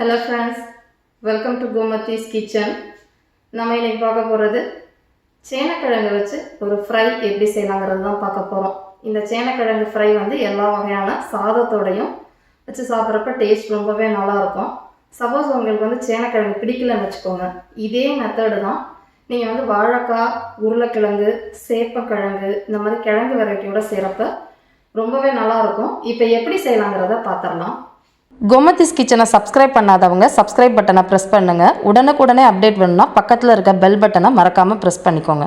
Hello friends welcome to Gomathi's kitchen நம்ம இன்னைக்கு பார்க்க போகிறது சேனக்கிழங்கு வச்சு ஒரு ஃப்ரை எப்படி செய்யலாங்கிறது தான் பார்க்க போகிறோம் இந்த சேனக்கிழங்கு ஃப்ரை வந்து எல்லா வகையான சாதத்தோடையும் வச்சு சாப்பிட்றப்ப டேஸ்ட் ரொம்பவே நல்லாயிருக்கும். சப்போஸ் உங்களுக்கு வந்து சேனக்கிழங்கு பிடிக்கலன்னு வச்சுக்கோங்க. இதே மெத்தடு தான் நீங்கள் வந்து வாழைக்காய் உருளைக்கிழங்கு சேப்பக்கிழங்கு இந்த மாதிரி கிழங்கு வெரைட்டியோட செய்கிறப்ப ரொம்பவே நல்லாயிருக்கும். இப்போ எப்படி செய்யலாங்கிறத பார்த்துடலாம். கோமதிஸ் கிச்சனை சப்ஸ்கிரைப் பண்ணாதவங்க சப்ஸ்கிரைப் பட்டனை ப்ரெஸ் பண்ணுங்கள் உடனுக்குடனே அப்டேட் வேணும்னா பக்கத்தில் இருக்க பெல் பட்டனை மறக்காமல் ப்ரெஸ் பண்ணிக்கோங்க.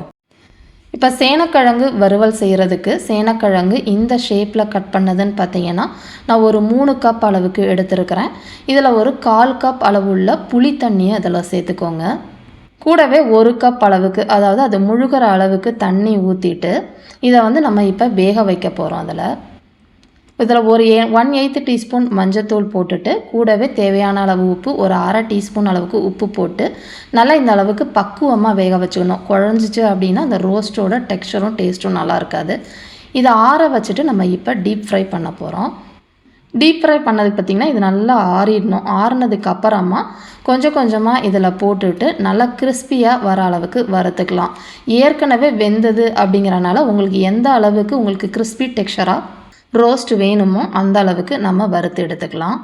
இப்போ சேனக்கிழங்கு வறுவல் செய்கிறதுக்கு சேனக்கிழங்கு இந்த ஷேப்பில் கட் பண்ணதுன்னு பார்த்தீங்கன்னா நான் ஒரு மூணு கப் அளவுக்கு எடுத்துருக்கிறேன். இதில் ஒரு கால் கப் அளவுள்ள புளி தண்ணியை அதில் சேர்த்துக்கோங்க. கூடவே ஒரு கப் அளவுக்கு அதாவது அது முழுகிற அளவுக்கு தண்ணி ஊற்றிட்டு இதை வந்து நம்ம இப்போ வேக வைக்க போகிறோம் அதில். இதில் ஒரு ஏ ஒன் எயித்து டீஸ்பூன் மஞ்சத்தூள் போட்டுட்டு கூடவே தேவையான அளவு உப்பு ஒரு அரை டீஸ்பூன் அளவுக்கு உப்பு போட்டு நல்லா இந்த அளவுக்கு பக்குவமாக வேக வச்சுக்கணும் குழஞ்சிச்சு அப்படின்னா அந்த ரோஸ்ட்டோட டெக்ஸ்டரும் டேஸ்ட்டும் நல்லா இருக்காது. இதை ஆற வச்சுட்டு நம்ம இப்போ டீப் ஃப்ரை பண்ண போகிறோம் டீப் ஃப்ரை பண்ணதுக்கு பார்த்திங்கன்னா இது நல்லா ஆறிடணும். ஆறுனதுக்கு அப்புறமா கொஞ்சம் கொஞ்சமாக இதில் போட்டுட்டு நல்லா கிறிஸ்பியாக வர அளவுக்கு வறுத்துக்கலாம். ஏற்கனவே வெந்தது அப்படிங்கிறனால உங்களுக்கு எந்த அளவுக்கு உங்களுக்கு கிறிஸ்பி டெக்ஸ்டராக ரோஸ்ட் வேணுமோ அந்த அளவுக்கு நம்ம வறுத்து எடுத்துக்கலாம்.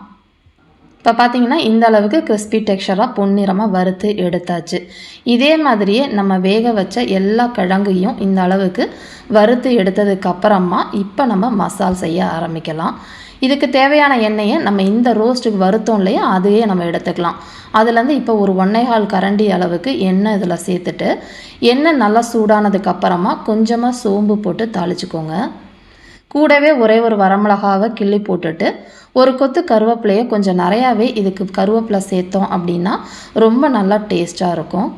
இப்போ பார்த்தீங்கன்னா இந்த அளவுக்கு கிறிஸ்பி டெக்ஸ்டராக பொன்னிறமாக வறுத்து எடுத்தாச்சு. இதே மாதிரியே நம்ம வேக வச்ச எல்லா கிழங்கையும் இந்த அளவுக்கு வறுத்து எடுத்ததுக்கப்புறமா இப்போ நம்ம மசால் செய்ய ஆரம்பிக்கலாம். இதுக்கு தேவையான எண்ணெயை நம்ம இந்த ரோஸ்ட்டுக்கு வருத்தோம் இல்லையா அதையே நம்ம எடுத்துக்கலாம். அதுலேருந்து இப்போ ஒரு ஒன்னேகால் கரண்டி அளவுக்கு எண்ணெய் இதில் சேர்த்துட்டு எண்ணெய் நல்லா சூடானதுக்கப்புறமா கொஞ்சமாக சோம்பு போட்டு தாளிச்சுக்கோங்க. கூடவே ஒரே ஒரு வரமிளகாவை கிள்ளி போட்டுட்டு ஒரு கொத்து கருவேப்பிலையை கொஞ்சம் நிறையாவே இதுக்கு கருவேப்பிலை சேர்த்தோம் அப்படின்னா ரொம்ப நல்லா டேஸ்ட்டாக இருக்கும்.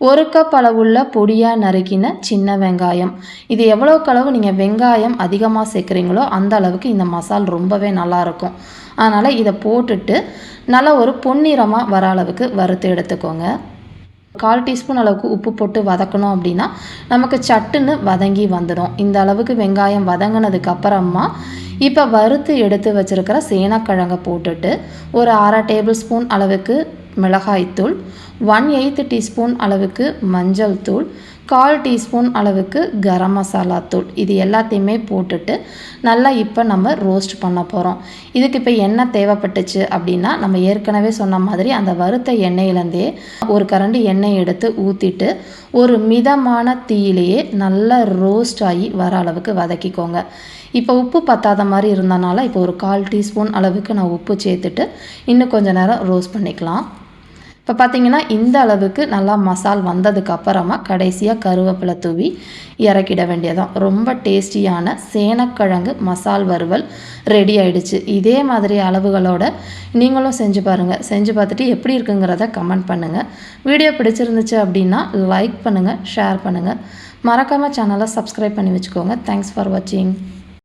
ஒரு கப் அளவுள்ள பொடியாக நறுக்கின சின்ன வெங்காயம். இது எவ்வளோக்கு அளவு நீங்கள் வெங்காயம் அதிகமாக சேர்க்குறீங்களோ அந்த அளவுக்கு இந்த மசால் ரொம்பவே நல்லாயிருக்கும் அதனால் இதை போட்டுட்டு நல்லா ஒரு பொன்னிறமாக வர அளவுக்கு வறுத்து எடுத்துக்கோங்க. கால் டீஸ்பூன் அளவுக்கு உப்பு போட்டு வதக்கணும் அப்படின்னா நமக்கு சட்டுன்னு வதங்கி வந்துடும். இந்த அளவுக்கு வெங்காயம் வதங்கினதுக்கு அப்புறமா இப்போ வறுத்து எடுத்து வச்சுருக்கிற சேனக்கிழங்கை போட்டுட்டு ஒரு அரை டேபிள் ஸ்பூன் அளவுக்கு மிளகாய்த்தூள் ஒன் எயித்து டீஸ்பூன் அளவுக்கு மஞ்சள் தூள் கால் டீஸ்பூன் அளவுக்கு கரம் மசாலா தூள். இது எல்லாத்தையுமே போட்டுட்டு நல்லா இப்போ நம்ம ரோஸ்ட் பண்ண போகிறோம் இதுக்கு இப்போ எண்ணெய் தேவைப்பட்டுச்சு அப்படின்னா நம்ம ஏற்கனவே சொன்ன மாதிரி அந்த வறுத்த எண்ணெயிலேருந்தே ஒரு கரண்டி எண்ணெய் எடுத்து ஊற்றிட்டு ஒரு மிதமான தீயிலேயே நல்லா ரோஸ்ட் ஆகி வர அளவுக்கு வதக்கிக்கோங்க. இப்போ உப்பு பத்தாத மாதிரி இருந்தனால இப்போ ஒரு கால் டீஸ்பூன் அளவுக்கு நான் உப்பு சேர்த்துட்டு இன்னும் கொஞ்சம் நேரம் ரோஸ்ட் பண்ணிக்கலாம். இப்போ பார்த்தீங்கன்னா இந்த அளவுக்கு நல்லா மசால் வந்ததுக்கு அப்புறமா கடைசியாக கருவேப்பிலை தூவி இறக்கிட வேண்டியதான் ரொம்ப டேஸ்டியான சேனக்கிழங்கு மசால் வறுவல் ரெடி ஆயிடுச்சு. இதே மாதிரி அளவுகளோட நீங்களும் செஞ்சு பாருங்கள் செஞ்சு பார்த்துட்டு எப்படி இருக்குங்கிறத கமெண்ட் பண்ணுங்கள் வீடியோ பிடிச்சிருந்துச்சு அப்படின்னா லைக் பண்ணுங்கள் ஷேர் பண்ணுங்கள் மறக்காமல் சேனலை சப்ஸ்கிரைப் பண்ணி வச்சுக்கோங்க. தேங்க்ஸ் ஃபார் வாட்சிங்